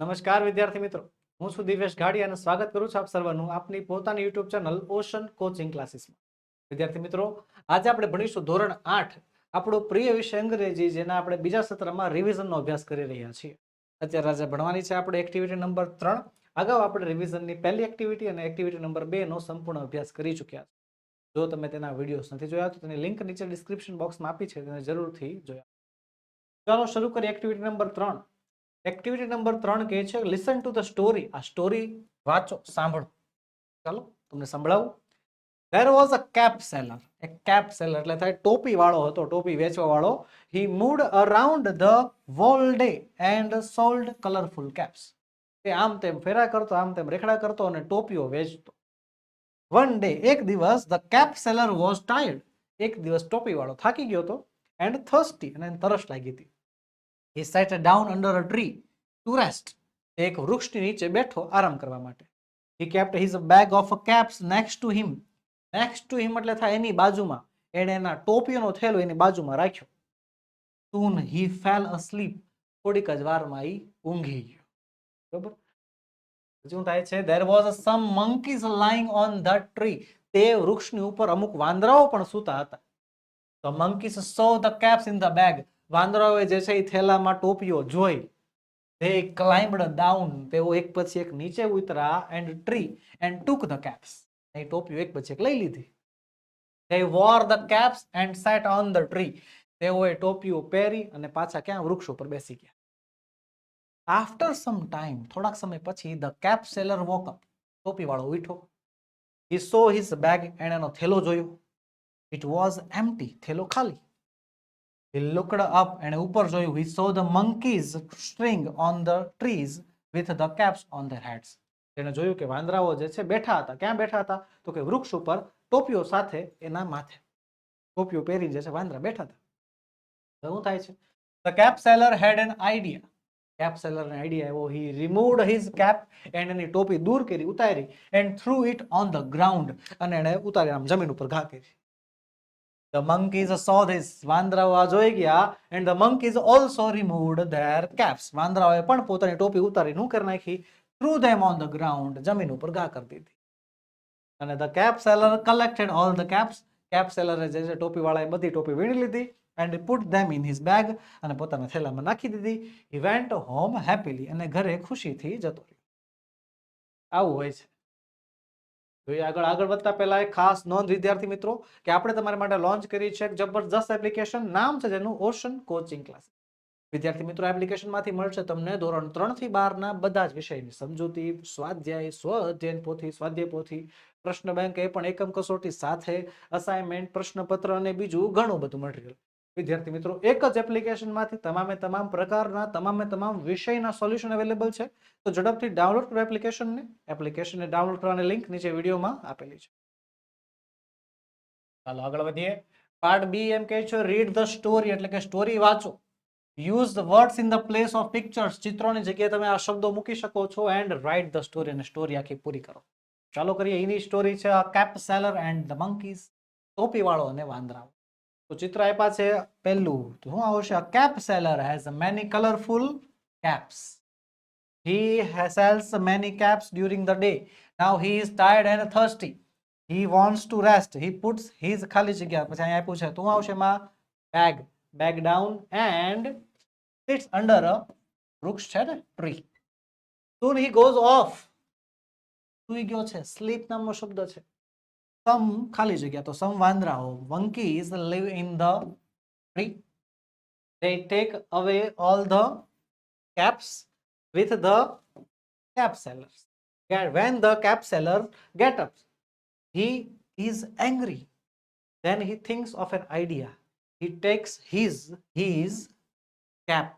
નમસ્કાર વિદ્યાર્થી મિત્રો. હું છું દિવેશ ગાડી અને સ્વાગત કરું છું આપ સર્વનું આપની પોતાની યુટ્યુબ ચેનલ ઓશન કોચિંગ ક્લાસીસમાં. વિદ્યાર્થી મિત્રો, આજે આપણે ભણીશું ધોરણ આઠ, આપણો પ્રિય વિષય અંગ્રેજી, જેના આપણે બીજા સત્રમાં રિવિઝનનો અભ્યાસ કરી રહ્યા છીએ. અત્યારે આજે ભણવાની છે આપણે એક્ટિવિટી નંબર ત્રણ. અગાઉ આપણે રિવિઝનની પહેલી એક્ટિવિટી અને એક્ટિવિટી નંબર બે નો સંપૂર્ણ અભ્યાસ કરી ચૂક્યા છે જો તમે તેના વિડીયોઝ નથી જોયા, તો તેની લિંક નીચે ડિસ્ક્રિપ્શન બોક્સમાં આપી છે, તેને જરૂરથી જોયા. ચાલો શરૂ કરીએ એક્ટિવિટી નંબર ત્રણ. એક્ટિવિટી નંબર ત્રણ કહે છે લિસન ટુ ધ સ્ટોરી આ સ્ટોરી વાંચો, સાંભળો. ચાલો, તમને સંભળાવું. There was a cap seller એક કેપ સેલર એટલે થાય ટોપી વાળો હતો, ટોપી વેચવા વાળો. He moved around the whole day and sold colourful caps તે આમ તેમ ફેરા કરતો, આમ તેમ રેખડા કરતો અને ટોપીઓ વેચતો. વન ડે એક દિવસ the cap seller was tired એક દિવસ ટોપી વાળો થાકી ગયો હતો એન્ડ થર્સ્ટી અને એને તરસ લાગી હતી. Sat down under a tree to rest તે એક વૃક્ષની નીચે બેઠો આરામ કરવા માટે he kept his bag of caps next to him next to him એટલે થાય એની બાજુમાં એણે એના ટોપીઓનો થેલો એની બાજુમાં રાખ્યો soon he fell asleep થોડીક જ વારમાં એ ઊંઘી ગયો બરોબર શું થાય છે there was some monkeys lying on that tree તે વૃક્ષની ઉપર અમુક વાંદરાઓ પણ સૂતા હતા તો monkeys saw the caps in the bag વાંદરાઓએ જે છે એ થેલામાં ટોપીઓ જોઈ they climbed down તેઓ એક પછી એક નીચે ઉતરા and tree and took the caps એ ટોપીઓ એક પછી એક લઈ લીધી they wore the caps and sat on the tree તેઓએ ટોપીઓ પહેરી અને પાછા ક્યાં વૃક્ષ ઉપર બેસી ગયા after some time થોડાક સમય પછી the cap seller woke up ટોપી વાળો ઉઠ્યો he saw his bag એણે એનો થેલો જોયો it was empty થેલો ખાલી He looked up and ઉપર જોયું he saw the monkeys string on the trees with the caps on their heads તેને જોયું કે વાંદરાઓ જે છે બેઠા હતા ક્યાં બેઠા હતા તો કે વૃક્ષ ઉપર ટોપીઓ સાથે એના માથે ટોપીઓ પહેરી જે છે વાંદરા બેઠા હતા શું થાય છે the cap seller had an idea cap seller ને આઈડિયા આવ્યો he removed his cap and એની ટોપી દૂર કરી ઉતારી and threw it on the ground અને એણે ઉતારી આમ જમીન ઉપર ઘા કરી The monkeys saw this. વાંદરાઓ જોઈ ગયા and the monkeys also removed their caps. વાંદરાઓએ પણ પોતાની ટોપી ઉતારી નું કરી નાખી threw them on the ground. જમીન ઉપર ઘા કરી દીધી અને the cap seller collected all the caps. cap seller જે છે ટોપી વાળાએ બધી ટોપી વીણી લીધી and put them in his bag અને પોતાના થેલામાં નાખી દીધી he went home happily અને ઘરે ખુશીથી જતો રહ્યો આવું હોય છે જોઈએ આગળ આગળ વધતા પહેલા એક ખાસ નોંધ, વિદ્યાર્થી મિત્રો, કે આપણે તમારા માટે લોન્ચ કરી છે એક જબરજસ્ત એપ્લિકેશન નામ છે જેનું ઓશન કોચિંગ ક્લાસ વિદ્યાર્થી મિત્રો એપ્લિકેશનમાંથી મળશે તમને ધોરણ ત્રણથી બારના બધા જ વિષયની સમજૂતી, સ્વાધ્યાય, સ્વ અધ્યયન પોથી, સ્વાધ્યાય પોથી, પ્રશ્ન બેંક એ પણ એકમ કસોટી સાથે અસાઇનમેન્ટ પ્રશ્નપત્ર અને બીજું ઘણું બધું મટીરિયલ વિદ્યાર્થી મિત્રો, એક જ એપ્લિકેશનમાંથી તમામે તમામ પ્રકારના, તમામે તમામ વિષયના સોલ્યુશન અવેલેબલ છે. તો ઝડપથી ડાઉનલોડ કરો એપ્લિકેશનને એપ્લિકેશનને ડાઉનલોડ કરવાની લિંક નીચે વિડીયોમાં આપેલી છે. ચાલો આગળ વધીએ. પાર્ટ બી એમ કહે છે રીડ ધ સ્ટોરી એટલે કે સ્ટોરી વાંચો. Use the words in the place of pictures ચિત્રોની જગ્યાએ તમે આ શબ્દો મૂકી શકો છો એન્ડ રાઇટ ધ સ્ટોરી અને સ્ટોરી આખી પૂરી કરો. ચાલો કરીએ. એની સ્ટોરી છે cap seller and the monkeys ટોપી વાળો અને વાંદરાઓ. તો ચિત્ર આપ્યા છે પહેલું તો શું આવશે cap seller has many colourful he has sells many caps during the day now he is tired and thirsty he wants to rest he puts his ખાલી જગ્યા પછી અહીંયા આપ્યું છે તો શું આવશે એમાં bag bag down and sits under a વૃક્ષ છે ને tree soon he goes off સુઈ ગયો છે સ્લીપ નામનો શબ્દ છે સમ ખાલી જગ્યા તો some વાંદરાઓ monkeys live in the tree they take away all the caps with the cap sellers when the cap seller get up he is angry then he thinks of an idea he takes his his cap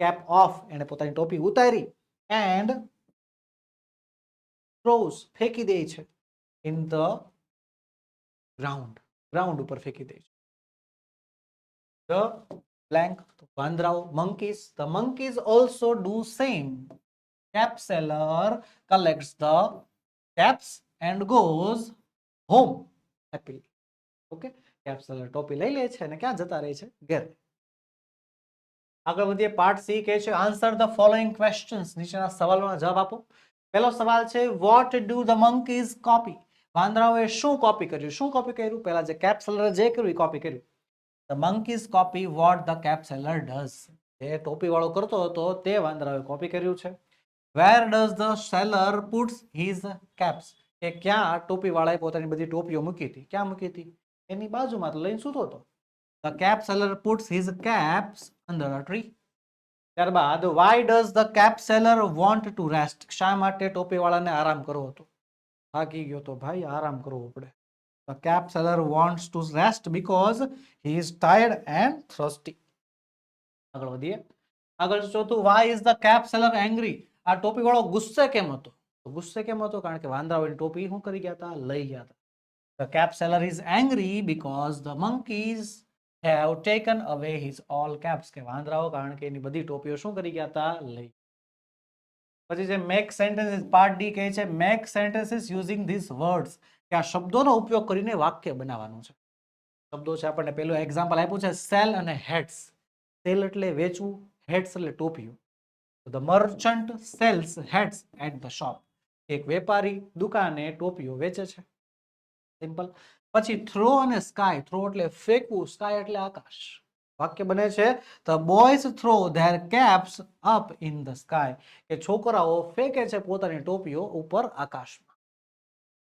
cap off એને પોતાની ટોપી ઉતારી and throws ફેંકી દે છે in the ground ground ઉપર ફેંકી દે છે the blank વાંદરાઓ monkeys the monkeys also do same cap seller collects the caps and goes home happily okay cap seller ટોપી લઈ લે છે અને ક્યાં જતા રહે છે ઘરે આગળ વધીએ પાર્ટ સી કહે છે આન્સર ધ ફોલોઈંગ ક્વેશ્ચન્સ નીચેના સવાલોના જવાબ આપો પહેલો સવાલ છે what do the monkeys copy વાંદરાઓએ શું કોપી કર્યું? શું કોપી કર્યું? પહેલા જે કેપ કેપ્સલર જે કર્યું, એ કોપી કર્યું. The monkeys copy what the cap seller does જે ટોપી વાળો કરતો હતો, તે વાંદરાઓએ કોપી કર્યું છે. Where does the seller puts his caps કે ક્યાં ટોપી વાળાએ પોતાની બધી ટોપીઓ મૂકી હતી? ક્યાં મૂકી હતી? એની બાજુમાં તો લઈને સૂતો હતો. The cap seller puts his caps અંદર ટ્રી ત્યારબાદ why does the cap seller want to rest શા માટે ટોપી વાળાને આરામ કરવો હતો? થાકી ગયો તો ભાઈ આરામ કરવો પડે. The cap seller wants to rest because he is tired and thirsty આગળ વધીએ. આગળ ચોથું why is the cap seller angry આ ટોપી વાળો ગુસ્સે કેમ હતો? તો ગુસ્સે કેમ હતો? કારણ કે વાંદરાઓની ટોપી શું કરી ગયા હતા? લઈ ગયા હતા. The cap seller is angry because the monkeys have taken away his all caps કે વાંદરાઓ, કારણ કે એની બધી ટોપીઓ શું કરી ગયા હતા? લઈ પછી જે મેક સેન્ટેન્સીસ પાર્ટ ડી કહે છે make sentences using these words કે આ શબ્દોનો ઉપયોગ કરીને વાક્ય બનાવવાનું છે. શબ્દો છે આપણને પેલું એક્ઝામ્પલ આપ્યું છે સેલ અને હેડ્સ સેલ એટલે વેચવું હેડ્સ એટલે ટોપીઓ the merchant sells hats at the shop એક વેપારી દુકાને ટોપીઓ વેચે છે. સિમ્પલ પછી થ્રો અને સ્કાય થ્રો એટલે ફેંકવું સ્કાય એટલે આકાશ. વાક્ય બને છે the boys throw their caps up in the sky કે છોકરાઓ ફેંકે છે પોતાની ટોપીઓ ઉપર આકાશમાં.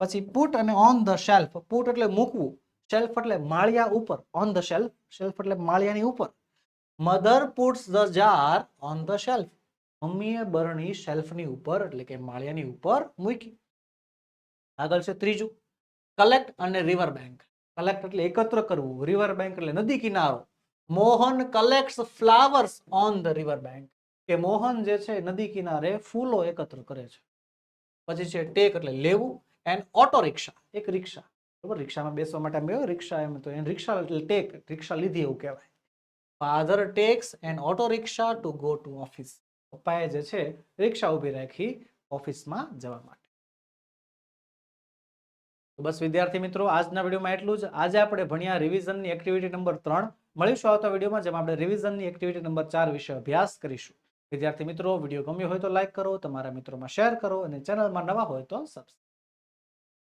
પછી પુટ અને ઓન ધ શેલ્ફ પુટ એટલે મૂકવું શેલ્ફ એટલે માળિયા ઉપર ઓન ધ શેલ્ફ શેલ્ફ એટલે માળિયાની ઉપર. Mother puts the jar on the shelf મમ્મીએ બરણી શેલ્ફની ઉપર, એટલે કે માળિયાની ઉપર મૂકી. આગળ છે ત્રીજું કલેક્ટ અને રિવર બેંક કલેક્ટ એટલે એકત્ર કરવું રિવર બેંક એટલે નદી કિનારો. Mohan collects flowers on the river bank કે મોહન જે છે નદી કિનારે ફૂલો એકત્ર કરે છે. પછી છે ટેક એટલે લેવું એન્ડ ઓટો રિક્ષા, એક રિક્ષા. બરોબર? રિક્ષામાં બેસવા માટે અમે રિક્ષા એમ તો. એને રિક્ષા એટલે ટેક, રિક્ષા લીધી એવું કહેવાય. Father takes and auto rickshaw to go to office. પપ્પાએ જે છે રિક્ષા ઊભી રાખી ઓફિસમાં જવા માટે. બસ વિદ્યાર્થી મિત્રો, આજના વિડીયોમાં એટલું જ. આજે આપણે ભણ્યા રિવિઝનની એક્ટિવિટી નંબર ત્રણ. મળીશું આવતા વિડીયોમાં, જેમાં આપણે રિવિઝનની એક્ટિવિટી નંબર ચાર વિશે અભ્યાસ કરીશું. વિદ્યાર્થી મિત્રો, વીડિયો ગમ્યો હોય તો લાઇક કરો, તમારા મિત્રોમાં શેર કરો અને ચેનલમાં નવા હોય તો સબસ્ક્રાઇબ